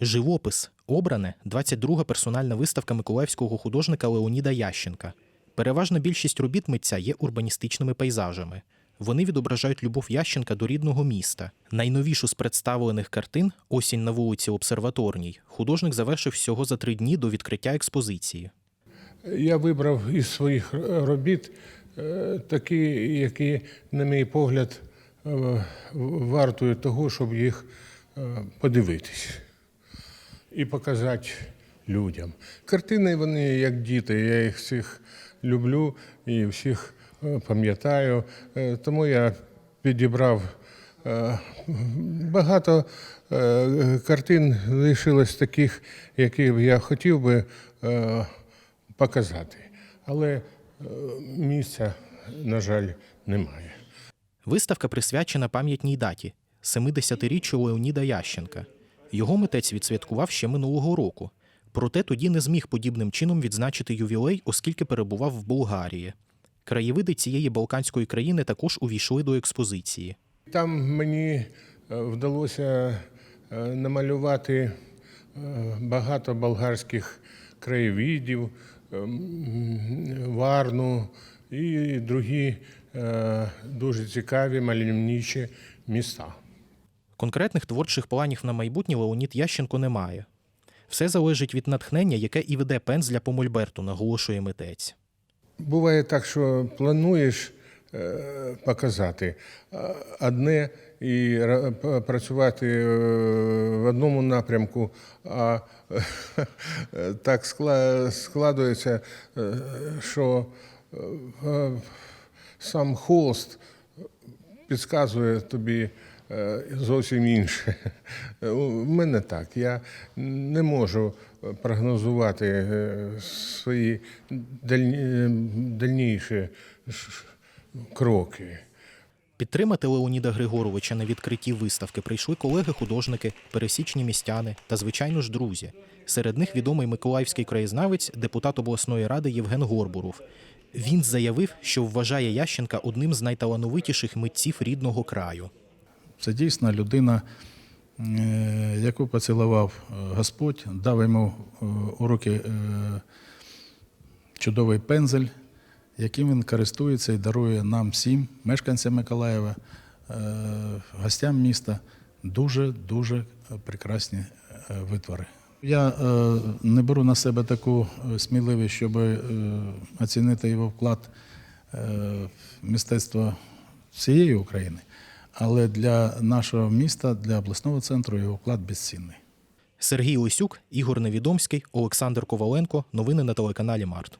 Живопис обране 22-га персональна виставка миколаївського художника Леоніда Ященка. Переважна більшість робіт митця є урбаністичними пейзажами. Вони відображають любов Ященка до рідного міста. Найновішу з представлених картин Осінь на вулиці Обсерваторній художник завершив всього за три дні до відкриття експозиції. Я вибрав із своїх робіт е, такі, які, на мій погляд, е, вартують того, щоб їх е, подивитись і показати людям. Картини вони як діти, я їх всіх люблю і всіх е, пам'ятаю. Е, Тому я підібрав е, багато картин лишилось таких, які я хотів би показати. Але місця, на жаль, немає. Виставка присвячена пам'ятній даті 70-річчю Леоніда Ященка. Його митець відсвяткував ще минулого року. Проте тоді не зміг подібним чином відзначити ювілей, оскільки перебував в Болгарії. Краєвиди цієї балканської країни також увійшли до експозиції. Там мені е, вдалося е, намалювати е, багато болгарських краєвидів, Варну і другі дуже цікаві мальовничі міста. Конкретних творчих планів на майбутнє Леонід Ященко не має. Все залежить від натхнення, яке і веде пензля по мольберту, наголошує митець. Буває так, що плануєш е, показати одне і ра- працювати е, в одному напрямку, а е, так складується, е, що е, е, сам холст підказує тобі е, зовсім інше. У мене так. Я не можу прогнозувати е, свої е, дальніші кроки. Підтримати Леоніда Григоровича на відкритті виставки прийшли колеги-художники, пересічні містяни та, звичайно ж, друзі. Серед них відомий миколаївський краєзнавець, депутат обласної ради Євген Горбуров. Він заявив, що вважає Ященка одним з найталановитіших митців рідного краю. Це дійсно людина, е, яку поцілував е, Господь, дав йому е, у руки чудовий пензель, яким він користується і дарує нам всім, мешканцям Миколаєва, гостям міста, дуже-дуже прекрасні витвори. Я не беру на себе таку сміливість, щоб оцінити його вклад в мистецтво всієї України. Але для нашого міста, для обласного центру його вклад безцінний. Сергій Лисюк, Ігор Невідомський, Олександр Коваленко. Новини на телеканалі Март.